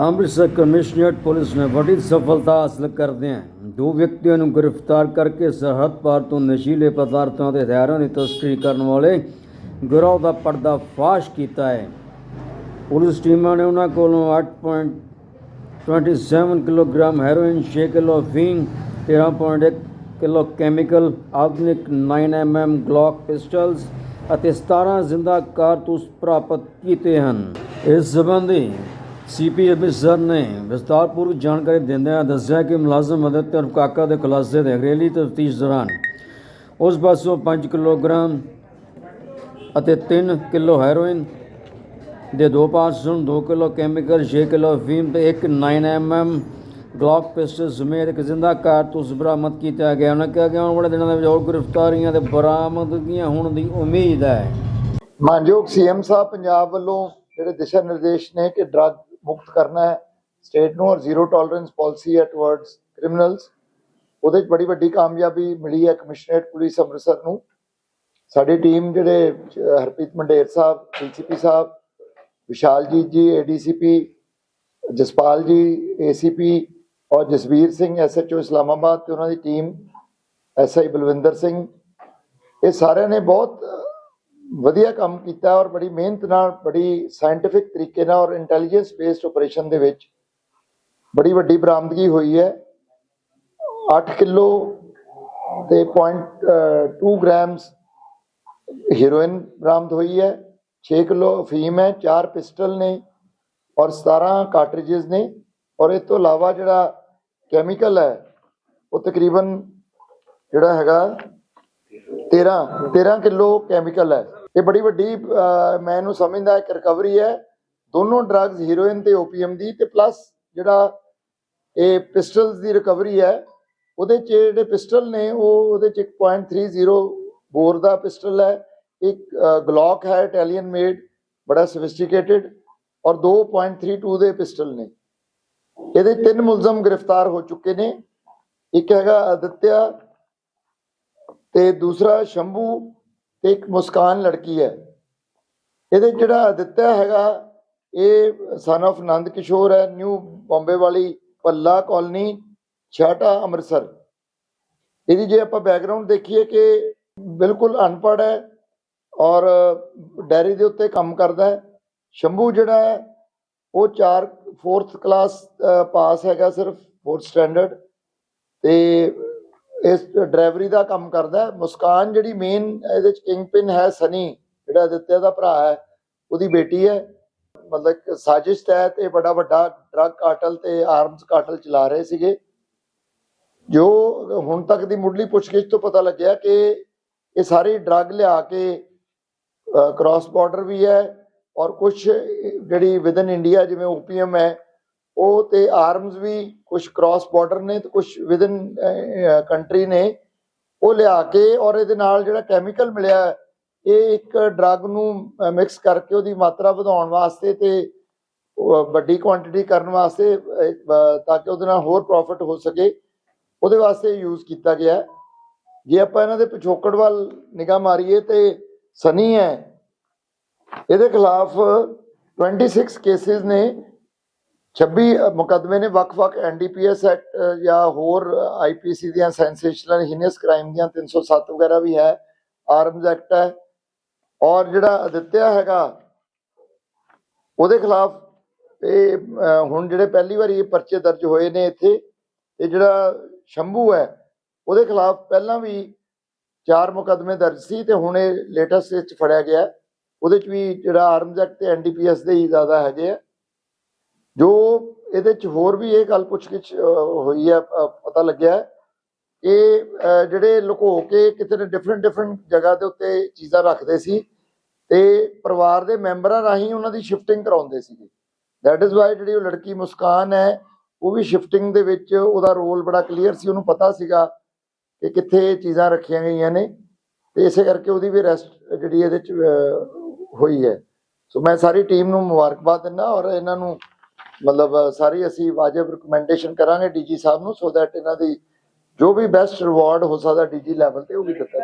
Amritsar commissionerate police ਨੇ ਵੱਡੀ ਸਫਲਤਾ ਹਾਸਲ ਕਰਦਿਆਂ ਦੋ ਵਿਅਕਤੀਆਂ ਨੂੰ ਗ੍ਰਿਫਤਾਰ ਕਰਕੇ ਸਰਹੱਦ ਪਾਰ ਤੋਂ ਨਸ਼ੀਲੇ ਪਦਾਰਥਾਂ ਦੇ ਹਥਿਆਰਾਂ ਦੀ ਤਸਕਰੀ ਕਰਨ ਵਾਲੇ ਗਿਰੋਹ ਦਾ ਪਰਦਾਫਾਸ਼ ਕੀਤਾ ਹੈ। ਪੁਲਿਸ ਟੀਮਾਂ ਨੇ ਉਹਨਾਂ ਕੋਲੋਂ 8.27 ਕਿਲੋਗ੍ਰਾਮ ਹੈਰੋਇਨ 6 ਕਿਲੋ ਅਫੀਮ 13.1 ਕਿਲੋ ਕੈਮੀਕਲ, ਆਧੁਨਿਕ 9mm ਗਲੌਕ ਪਿਸਟਲਸ ਅਤੇ 17 ਜ਼ਿੰਦਾ ਕਾਰਤੂਸ ਪ੍ਰਾਪਤ ਕੀਤੇ ਹਨ। ਇਸ ਸੰਬੰਧੀ ਸੀਪੀ ਅੰਮ੍ਰਿਤਸਰ ਨੇ ਵਿਸਤਾਰਪੂਰਵਕ ਜਾਣਕਾਰੀ ਦਿੰਦਿਆਂ ਦੱਸਿਆ ਕਿ ਮੁਲਾਜ਼ਮ ਮਦਦ ਤੇ ਕਾਕਾ ਦੇ ਖੁਲਾਸੇ ਦੇ ਅਗਰੇਲੀ ਤਫਤੀਸ਼ ਦੌਰਾਨ ਉਸ ਪਾਸੋਂ 5 ਕਿਲੋਗ੍ਰਾਮ ਅਤੇ 3 ਕਿਲੋ ਹੈਰੋਇਨ ਦੇ ਦੋ ਪਾਰਸਲ 2 ਕਿਲੋ ਕੈਮੀਕਲ 6 ਕਿਲੋ ਫੀਮ ਤੇ ਇੱਕ 9mm ਗਲੌਕ ਪਿਸਟਲ ਸਮੇਤ ਇੱਕ ਜ਼ਿੰਦਾ ਕਾਰਤੂਸ ਬਰਾਮਦ ਕੀਤਾ ਗਿਆ। ਉਹਨਾਂ ਕਿਹਾ ਕਿ ਆਉਣ ਵਾਲੇ ਦਿਨਾਂ ਦੇ ਵਿੱਚ ਹੋਰ ਗ੍ਰਿਫਤਾਰੀਆਂ ਤੇ ਬਰਾਮਦਗੀਆਂ ਹੋਣ ਦੀ ਉਮੀਦ ਹੈ। ਮਾਨਯੋਗ ਸੀਐਮ ਸਾਹਿਬ, ਪੰਜਾਬ ਵੱਲੋਂ ਜਿਹੜੇ ਦਿਸ਼ਾ ਨਿਰਦੇਸ਼ ਨੇ ਕਿ ਡਰੱਗ ਮੁਕਤ ਕਰਨਾ ਹੈ। ਸਟੇਟ ਨੂੰ ਔਰ ਜ਼ੀਰੋ ਟੋਲਰੈਂਸ ਪਾਲਿਸੀ ਹੈ ਟਵਰਡਸ ਕ੍ਰਿਮੀਨਲਸ ਉਹਦੇ 'ਚ ਬੜੀ ਵੱਡੀ ਕਾਮਯਾਬੀ ਮਿਲੀ ਹੈ ਕਮਿਸ਼ਨਰੇਟ ਪੁਲਿਸ ਅੰਮ੍ਰਿਤਸਰ ਨੂੰ। ਸਾਡੀ ਟੀਮ ਜਿਹੜੇ ਹਰਪ੍ਰੀਤ ਮੰਡੇਰ ਸਾਹਿਬ, ਡੀਸੀਪੀ ਸਾਹਿਬ, ਵਿਸ਼ਾਲਜੀਤ ਜੀ ਏਡੀਸੀਪੀ ਜਸਪਾਲ ਜੀ ਏਸੀਪੀ ਔਰ ਜਸਵੀਰ ਸਿੰਘ ਐਸਐਚਓ ਇਸਲਾਮਾਬਾਦ ਤੇ ਉਹਨਾਂ ਦੀ ਟੀਮ ਐਸਆਈ ਬਲਵਿੰਦਰ ਸਿੰਘ। ਇਹ ਸਾਰਿਆਂ ਨੇ ਬਹੁਤ ਵਧੀਆ ਕੰਮ ਕੀਤਾ ਔਰ ਬੜੀ ਮਿਹਨਤ ਨਾਲ, ਬੜੀ ਸਾਇੰਟਿਫਿਕ ਤਰੀਕੇ ਨਾਲ ਔਰ ਇੰਟੈਲੀਜੈਂਸ ਬੇਸਡ ਆਪਰੇਸ਼ਨ ਦੇ ਵਿੱਚ ਬੜੀ ਵੱਡੀ ਬਰਾਮਦਗੀ ਹੋਈ ਹੈ। 8 ਕਿਲੋ ਤੇ 0.2 ਗ੍ਰਾਮਸ ਹੀਰੋਇਨ ਬਰਾਮਦ ਹੋਈ ਹੈ। 6 ਕਿਲੋ ਅਫੀਮ ਹੈ 4 ਪਿਸਟਲ ਨੇ ਔਰ 17 ਕਾਰਟ੍ਰਿਜਸ ਨੇ ਔਰ ਇਸ ਤੋਂ ਇਲਾਵਾ ਜਿਹੜਾ ਕੈਮੀਕਲ ਹੈ, ਉਹ ਤਕਰੀਬਨ ਜਿਹੜਾ ਹੈਗਾ 13 13 ਕਿਲੋ ਕੈਮੀਕਲ ਹੈ। ਇਹ ਬੜੀ ਵੱਡੀ ਮੈਂ ਇਹਨੂੰ ਸਮਝਦਾ ਇੱਕ ਰਿਕਵਰੀ ਹੈ। ਦੋਨੋਂ ਡਰੱਗਸ ਹੀਰੋਇਨ ਤੇ ਓਪੀਐਮ ਦੀ ਤੇ ਪਲੱਸ ਜਿਹੜਾ ਇਹ ਪਿਸਟਲਸ ਦੀ ਰਿਕਵਰੀ ਹੈ, ਉਹਦੇ ਚ ਜਿਹੜੇ ਪਿਸਟਲ ਨੇ, ਉਹ ਉਹਦੇ ਚ ਇੱਕ 0.30 ਬੋਰ ਦਾ ਪਿਸਟਲ ਹੈ। ਇੱਕ ਗਲੌਕ ਹੈ ਇਟਾਲੀਅਨ ਮੇਡ ਬੜਾ ਸੋਫਿਸਟੀਕੇਟਿਡ ਔਰ 2.32 ਦੇ ਪਿਸਟਲ ਨੇ। ਇਹਦੇ ਤਿੰਨ ਮੁਲਜ਼ਮ ਗ੍ਰਿਫਤਾਰ ਹੋ ਚੁੱਕੇ ਨੇ। ਇੱਕ ਹੈਗਾ ਅਦਿੱਤਿਆ ਤੇ ਦੂਸਰਾ ਸ਼ੰਭੂ ਤੇ ਇੱਕ ਮੁਸਕਾਨ ਲੜਕੀ ਹੈ। ਇਹਦੇ ਜਿਹੜਾ ਦਿੱਤਾ ਹੈਗਾ, ਇਹ ਸਨ of ਨੰਦ ਕਿਸ਼ੋਰ ਹੈ ਨਿਊ ਬੰਬੇ ਵਾਲੀ ਪੱਲਾ ਕਾਲਨੀ ਛਾਟਾ ਅੰਮ੍ਰਿਤਸਰ। ਇਹਦੀ ਜੇ ਆਪਾਂ ਬੈਕਗ੍ਰਾਉਂਡ ਦੇਖੀਏ ਕਿ ਬਿਲਕੁਲ ਅਨਪੜ੍ਹ ਹੈ ਔਰ ਡੈਰੀ ਦੇ ਉੱਤੇ ਕੰਮ ਕਰਦਾ ਹੈ। ਸ਼ੰਭੂ ਜਿਹੜਾ ਹੈ, ਉਹ 4 4th ਕਲਾਸ ਪਾਸ ਹੈਗਾ ਸਿਰਫ 4th ਸਟੈਂਡਰਡ ਤੇ ਇਸ ਡਰਾਈਵਰੀ ਦਾ ਕੰਮ ਕਰਦਾ ਮੁਸਕਾਨ ਜਿਹੜੀ ਮੇਨ ਇਹਦੇ ਚ ਕਿੰਗਪਿਨ ਹੈ ਸਨੀ, ਜਿਹੜਾ ਦਿੱਤੇ ਦਾ ਭਰਾ ਹੈ, ਉਹਦੀ ਬੇਟੀ ਹੈ। ਮਤਲਬ ਸਾਜ਼ਿਸ਼ ਤਹਿਤ ਇਹ ਬੜਾ ਵੱਡਾ ਡਰੱਗ ਕਾਰਟਲ ਤੇ ਆਰਮਸ ਕਾਰਟਲ ਚਲਾ ਰਹੇ ਸੀਗੇ। ਜੋ ਹੁਣ ਤੱਕ ਦੀ ਮੁੱਢਲੀ ਪੁੱਛਗਿੱਛ ਤੋਂ ਪਤਾ ਲੱਗਿਆ ਕਿ ਇਹ ਸਾਰੇ ਡਰੱਗ ਲਿਆ ਕੇ ਕ੍ਰਾਸ ਬਾਰਡਰ ਵੀ ਹੈ ਔਰ ਕੁਝ ਜਿਹੜੀ ਵਿਦਨ ਇੰਡੀਆ ਜਿਵੇਂ ਓਪੀਐਮ ਹੈ ਉਹ ਤੇ ਆਰਮਸ ਵੀ ਕੁਝ ਕ੍ਰਾਸ ਬਾਰਡਰ ਨੇ ਤੇ ਕੁਝ ਵਿਦਨ ਕੰਟਰੀ ਨੇ। ਉਹ ਲਿਆ ਕੇ ਔਰ ਇਹਦੇ ਨਾਲ ਜਿਹੜਾ ਕੈਮੀਕਲ ਮਿਲਿਆ, ਇਹ ਇੱਕ ਡਰੱਗ ਨੂੰ ਮਿਕਸ ਕਰਕੇ ਉਹਦੀ ਮਾਤਰਾ ਵਧਾਉਣ ਵਾਸਤੇ ਤੇ ਵੱਡੀ ਕੁਆਂਟੀਟੀ ਕਰਨ ਵਾਸਤੇ ਤਾਂ ਕਿ ਉਹਦੇ ਨਾਲ ਹੋਰ ਪ੍ਰੋਫਿਟ ਹੋ ਸਕੇ। ਉਹਦੇ ਵਾਸਤੇ ਯੂਜ਼ ਕੀਤਾ ਗਿਆ। ਜੇ ਆਪਾਂ ਇਹਨਾਂ ਦੇ ਪਿਛੋਕੜ ਵੱਲ ਨਿਗਾਹ ਮਾਰੀਏ ਤੇ ਸਨੀ ਹੈ। ਇਹਦੇ ਖਿਲਾਫ 26 ਕੇਸਿਸ ਨੇ। 26 ਮੁਕੱਦਮੇ ਨੇ ਵੱਖ-ਵੱਖ ਐਨਡੀਪੀਐਸ ਐਕਟ ਜਾਂ ਹੋਰ ਆਈਪੀਸੀ ਦੀਆਂ ਸੈਂਸੇਸ਼ਨਲ ਹੀਨੀਅਸ ਕ੍ਰਾਈਮ ਦੀਆਂ 307 ਵਗੈਰਾ ਵੀ ਹੈ ਆਰਮਜ਼ ਐਕਟ ਹੈ, ਔਰ ਜਿਹੜਾ ਅਦਿੱਤਿਆ ਹੈਗਾ, ਉਹਦੇ ਖਿਲਾਫ ਇਹ ਹੁਣ ਜਿਹੜੇ ਪਹਿਲੀ ਵਾਰੀ ਇਹ ਪਰਚੇ ਦਰਜ ਹੋਏ ਨੇ ਇੱਥੇ, ਇਹ ਜਿਹੜਾ ਸ਼ੰਭੂ ਹੈ, ਉਹਦੇ ਖਿਲਾਫ ਪਹਿਲਾਂ ਵੀ ਚਾਰ ਮੁਕੱਦਮੇ ਦਰਜ ਸੀ ਤੇ ਹੁਣ ਇਹ ਲੇਟੈਸਟ ਵਿੱਚ ਫੜਿਆ ਗਿਆ, ਉਹਦੇ ਚ ਵੀ ਜਿਹੜਾ ਆਰਮਜ਼ ਐਕਟ ਤੇ ਐਨਡੀਪੀਐਸ ਦੇ ਹੀ ਜ਼ਿਆਦਾ ਹੈਗੇ ਆ। ਜੋ ਇਹਦੇ ਚ ਹੋਰ ਵੀ ਇਹ ਗੱਲ ਪੁੱਛਗਿੱਛ ਅਹ, ਹੋਈ ਹੈ ਪਤਾ ਲੱਗਿਆ ਕਿ ਜਿਹੜੇ ਲੁਕੋ ਕੇ ਕਿਤੇ ਨੇ ਡਿਫਰੈਂਟ ਡਿਫਰੈਂਟ ਜਗ੍ਹਾ ਦੇ ਉੱਤੇ ਚੀਜ਼ਾਂ ਰੱਖਦੇ ਸੀ ਤੇ ਪਰਿਵਾਰ ਦੇ ਮੈਂਬਰਾਂ ਰਾਹੀਂ ਉਹਨਾਂ ਦੀ ਸ਼ਿਫਟਿੰਗ ਕਰਾਉਂਦੇ ਸੀਗੇ। ਦੈਟ ਇਜ਼ ਵਾਈ ਜਿਹੜੀ ਉਹ ਲੜਕੀ ਮੁਸਕਾਨ ਹੈ ਉਹ ਵੀ ਸ਼ਿਫਟਿੰਗ ਦੇ ਵਿੱਚ ਉਹਦਾ ਰੋਲ ਬੜਾ ਕਲੀਅਰ ਸੀ ਉਹਨੂੰ ਪਤਾ ਸੀਗਾ ਕਿ ਕਿੱਥੇ ਇਹ ਚੀਜ਼ਾਂ ਰੱਖੀਆਂ ਗਈਆਂ ਨੇ ਤੇ ਇਸੇ ਕਰਕੇ ਉਹਦੀ ਵੀ ਰੈਸਟ ਜਿਹੜੀ ਇਹਦੇ ਚ ਹੋਈ ਹੈ। ਸੋ ਮੈਂ ਸਾਰੀ ਟੀਮ ਨੂੰ ਮੁਬਾਰਕਬਾਦ ਦਿੰਦਾ ਔਰ ਇਹਨਾਂ ਨੂੰ ਮਤਲਬ ਸਾਰੀ ਅਸੀਂ ਵਾਜਬ ਰਿਕਮੈਂਡੇਸ਼ਨ ਕਰਾਂਗੇ ਡੀਜੀ ਸਾਹਿਬ ਨੂੰ ਸੋ ਦੈਟ ਇਹਨਾਂ ਦੀ ਜੋ ਵੀ ਬੈਸਟ ਰਿਵਾਰਡ ਹੋ ਸਕਦਾ ਡੀਜੀ ਲੈਵਲ ਤੇ ਉਹ ਵੀ ਦਿੱਤਾ